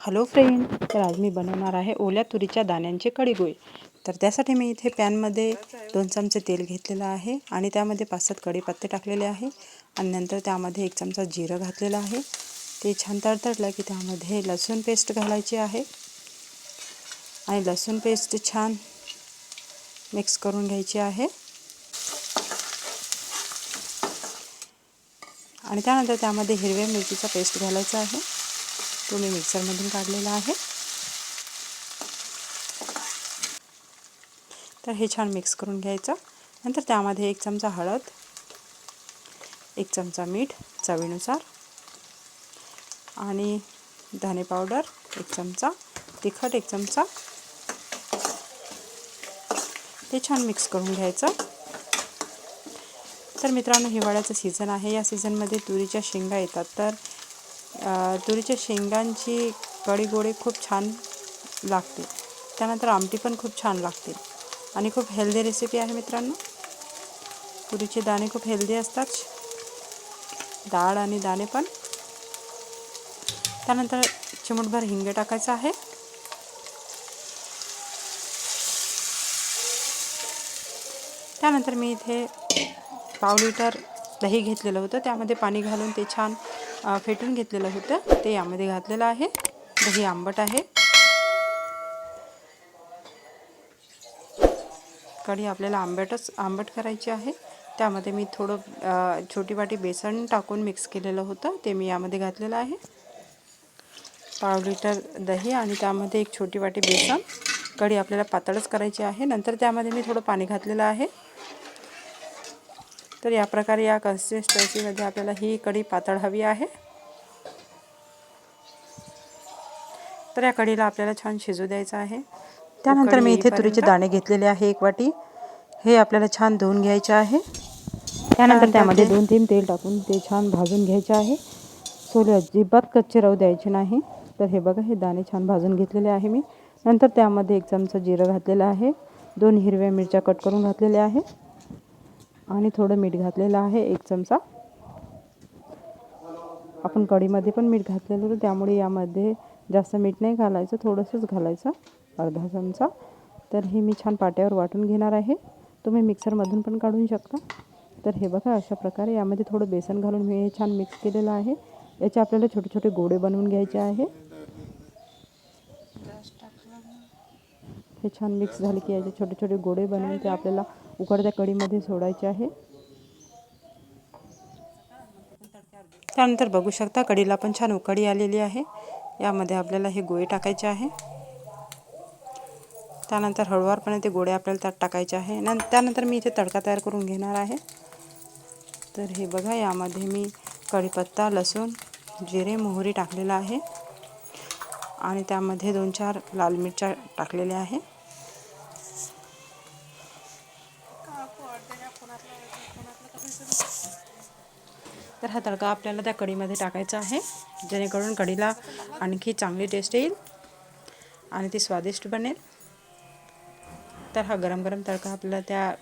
Hello friend तर आज मी बनवणार आहे ओल्या तुरीच्या दाण्यांचे कढीगोळे. तर त्यासाठी मी इथे पॅनमध्ये दोन चमचे तेल घेतलेलं आहे आणि त्यामध्ये पाच सात कढीपत्ते टाकलेले आहे आणि नंतर त्यामध्ये एक चमचा जिरं घातलेलं आहे. ते छान तडतडलं की त्यामध्ये लसूण पेस्ट घालायची आहे आणि लसूण पेस्ट छान मिक्स करून घ्यायची आहे. आणि त्यानंतर त्यामध्ये हिरव्या मिरचीचा पेस्ट घालायचा आहे. तो मी मिक्सरमधून काढलेला आहे. तर हे छान मिक्स करून घ्यायचं. नंतर त्यामध्ये एक चमचा हळद एक चमचा मीठ चवीनुसार. आणि धने पावडर एक चमचा. तिखट एक चमचा. ते छान मिक्स करून घ्यायचं. तर मित्रांनो हिवाळ्याचं सीझन आहे. या सीझनमध्ये तुरीच्या शेंगा येतात. तर तुरीच्या शेंगांची कढी खूप छान लागते. त्यानंतर आमटी पण खूप छान लागते. आणि खूप हेल्दी रेसिपी आहे मित्रांनो. तुरीचे दाणे खूप हेल्दी असतात. डाळ आणि दाणे पण. त्यानंतर चिमटभर हिंग टाकायचं आहे. त्यानंतर मी इथे पाव लिटर दही घेतलेलं होतं. त्यामध्ये पाणी घालून ते छान फेटून घेतलेलं होतं. ते यामध्ये घातलेलं आहे. दही आंबट आहे. कढी आपल्याला आंबटच आंबट करायची आहे. त्यामध्ये मी थोडं छोटी वाटी बेसन टाकून मिक्स केलेलं होतं. ते मी यामध्ये घातलेलं आहे. पाव लिटर दही आणि त्यामध्ये एक छोटी वाटी बेसन. कढी आपल्याला पातळच करायची आहे. नंतर त्यामध्ये मी थोडं पाणी घातलेलं आहे. तर या प्रकारे या कन्सिस्टन्सीमध्ये आपल्याला ही कढी पातळ हवी आहे. तर या कढीला आपल्याला छान शिजू द्यायचं आहे. त्यानंतर मी इथे तुरीचे दाणे घेतलेले आहे एक वाटी. हे आपल्याला छान धुवून घ्यायचे आहे. त्यानंतर त्यामध्ये दोन तीन तेल टाकून ते छान भाजून घ्यायचे आहे. सोले अजिबात कच्चे राहू द्यायचे नाही. तर हे बघा हे दाणे छान भाजून घेतलेले आहे मी. नंतर त्यामध्ये एक चमचा जिरं घातलेलं आहे. दोन हिरव्या मिरच्या कट करून घातलेल्या आहे. आणि थोडं मीठ घातलेलं आहे एक चमचा. आपण कढीमध्ये पण मीठ घातलेलं होतं त्यामुळे यामध्ये जास्त मीठ नाही घालायचं थोडंसंच घालायचं अर्धा चमचा. तर हे मी छान पाट्यावर वाटून घेणार आहे. तुम्ही मिक्सरमधून पण काढून शकता. तर हे बघा अशा प्रकारे यामध्ये थोडं बेसन घालून मी हे छान मिक्स केलेलं आहे. याचे आपल्याला छोटे छोटे गोडे बनवून घ्यायचे आहे. हे छान मिक्स झाले की याचे छोटे छोटे गोडे बनवून ते आपल्याला उकडत्या कढीमध्ये सोडायचे आहे. त्यानंतर बघू शकता कढीला पण छान उकडी आलेली आहे. यामध्ये आपल्याला हे गोळे टाकायचे आहे. त्यानंतर हळूवारपणे ते गोळे आपल्याला त्यात टाकायचे आहे. न त्यानंतर मी इथे तडका तयार करून घेणार आहे. तर हे बघा यामध्ये मी कढीपत्ता लसूण जिरे मोहरी टाकलेला आहे. आणि त्यामध्ये दोन चार लाल मिरच्या टाकलेल्या आहे. तर हा तडका आपल्याला त्या कढीमध्ये टाकायचा आहे जेणेकरून कढीला आणखी चांगली टेस्ट येईल आणि ती स्वादिष्ट बनेल. तर हा गरम गरम तडका आपल्याला त्या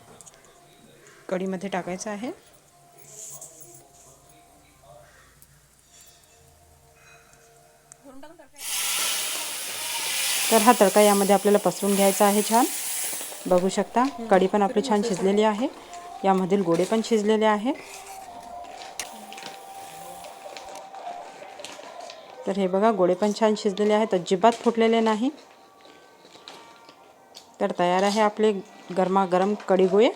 कढीमध्ये टाकायचा आहे. तर हा तडका यामध्ये आपल्याला पसरून घ्यायचा आहे छान. बघू शकता कढी पण आपली छान शिजलेली आहे. यामधील गोडे पण शिजलेले आहे तर हे बघा गोडे पण छान शिजलेले आहेत. अजिबात फुटलेले नाही. तर तयार आहे आपले गरमागरम कढी गोळे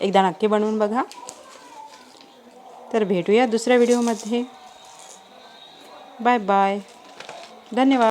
एकदा नक्की बनवून बघा. तर भेटूया दुसऱ्या व्हिडिओमध्ये. Bye bye. धन्यवाद.